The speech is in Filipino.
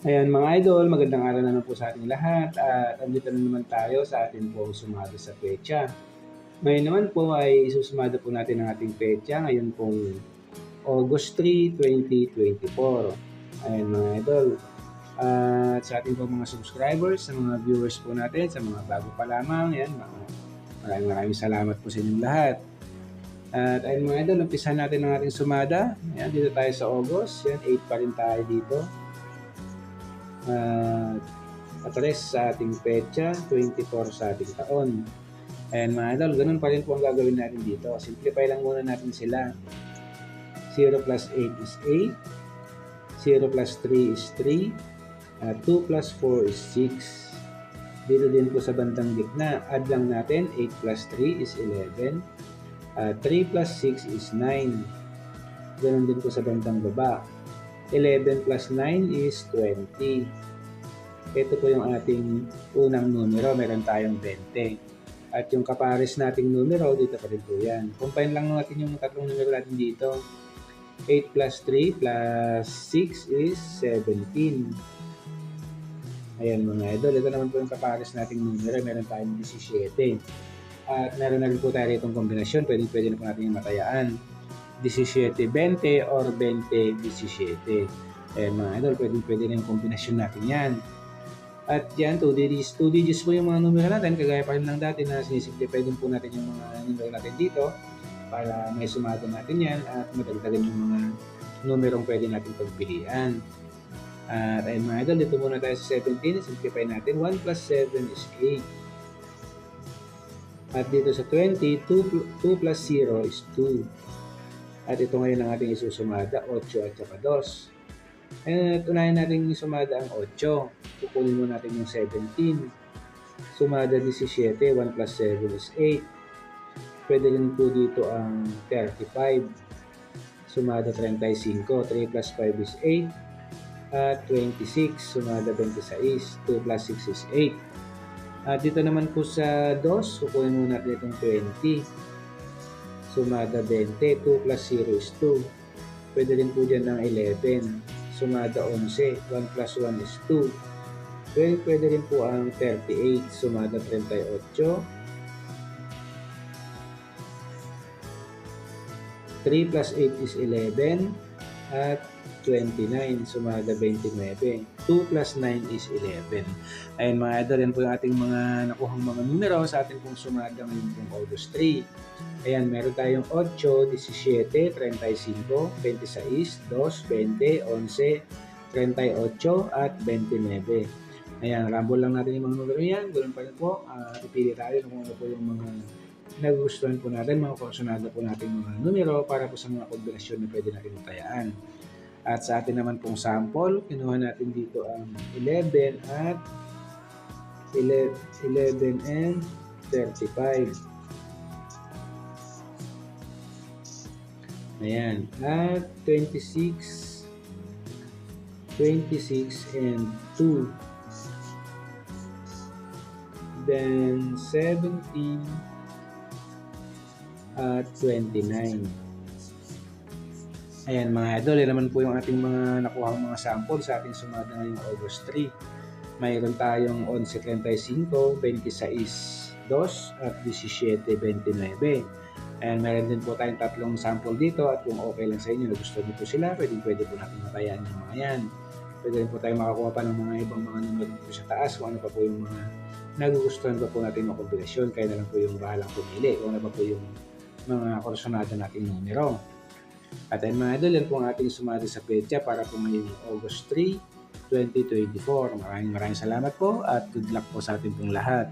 Ayan mga idol, magandang araw na naman po sa ating lahat at andito na naman tayo sa ating pong sumada sa pecha. Ngayon naman po ay isusumada po natin ang ating pecha ngayon pong August 3, 2024. Ayan mga idol, at sa ating po mga subscribers, sa mga viewers po natin, sa mga bago pa lamang, yan, mga, maraming maraming salamat po sa inyong lahat. At ayun mga idol, umpisa natin ang ating sumada. Ayan, dito tayo sa August. Yan, 8 pa rin tayo dito uh, address sa ating pecha, 24 sa ating taon. Ayan mga idol, ganun pa rin po ang gagawin natin dito. Simplify lang muna natin sila. 0 plus 8 is 8. 0 plus 3 is 3. Uh, 2 plus 4 is 6. Dito din po sa bandang gitna, add lang natin 8 plus 3 is 11. Uh, 3 plus 6 is 9. Ganun din po sa bandang baba. 11 plus 9 is 20. Ito po yung ating unang numero. Meron tayong 20. At yung kapares nating numero, dito pa rin po yan. Combine lang natin yung tatlong numero natin dito. 8 plus 3 plus 6 is 17. Ayan mga idol. Ito naman po yung kapares nating numero. Meron tayong 17. At meron na rin po tayo itong kombinasyon. Pwede, pwede na po natin matayaan. 17-20 or 20-17. Eh mga idol, pwede, pwede na yung kombinasyon natin yan. At yan, 2 digits, 2 digits po yung mga numero natin, kagaya pa rin lang dati na sinisimplify din po natin yung mga numero natin dito para may sumado natin yan at madagdagan yung mga numerong pwede natin pagpilian. At ayun mga idol, dito muna tayo sa 17, simplify natin. 1 plus 7 is 8. At dito sa 20, 2, 2 plus 0 is 2. At ito ngayon ang ating isusumada, 8 at saka 2. At unahin natin sumada ang 8. Kukunin mo natin yung 17. Sumada 17, 1 plus 7 is 8. Pwede rin po dito ang 35. Sumada 35, 3 plus 5 is 8. At 26, sumada 26, 2 plus 6 is 8. At dito naman po sa 2, kukunin mo natin itong 20 sumada 20, 2 plus 0 is 2. Pwede rin po dyan ng 11, sumada 11, 1 plus 1 is 2. Pwede, pwede rin po ang 38, sumada 38. 3 plus 8 is 11 at 29, sumada 29. 2 plus 9 is 11. Ayun mga idol, yan po yung ating mga nakuhang mga numero sa ating pong sumada ngayon pong August 3. Ayan, meron tayong 8, 17, 35, 26, 2, 20, 11, 38, at 29. Ayan, rambol lang natin yung mga numero yan. Ganoon pa rin po, uh, pipili tayo kung ano po yung mga nagustuhan po natin, mga konsonada po natin mga numero para po sa mga kombinasyon na pwede natin utayaan. At sa atin naman pong sample, kinuha natin dito ang 11 at 11 and 35. Ayan. At 26, 26 and 2. Then 17 at 29. Ayan mga idol, yan naman po yung ating mga nakuha mga sample sa ating sumada ngayong August 3. Mayroon tayong 11.35, 26.2 at 17.29. Ayan, meron din po tayong tatlong sample dito at kung okay lang sa inyo, gusto niyo po sila, pwede, pwede po natin matayan yung mga yan. Pwede rin po tayo makakuha pa ng mga ibang mga numero po sa taas kung ano pa po yung mga nagugustuhan pa po natin mga kombinasyon. Kaya na lang po yung bahalang pumili kung ano pa po yung mga korsonada nating numero. At ayun mga idol, yan po ang ating sumali sa petya para po ngayong August 3, 2024. Maraming maraming salamat po at good luck po sa ating pong lahat.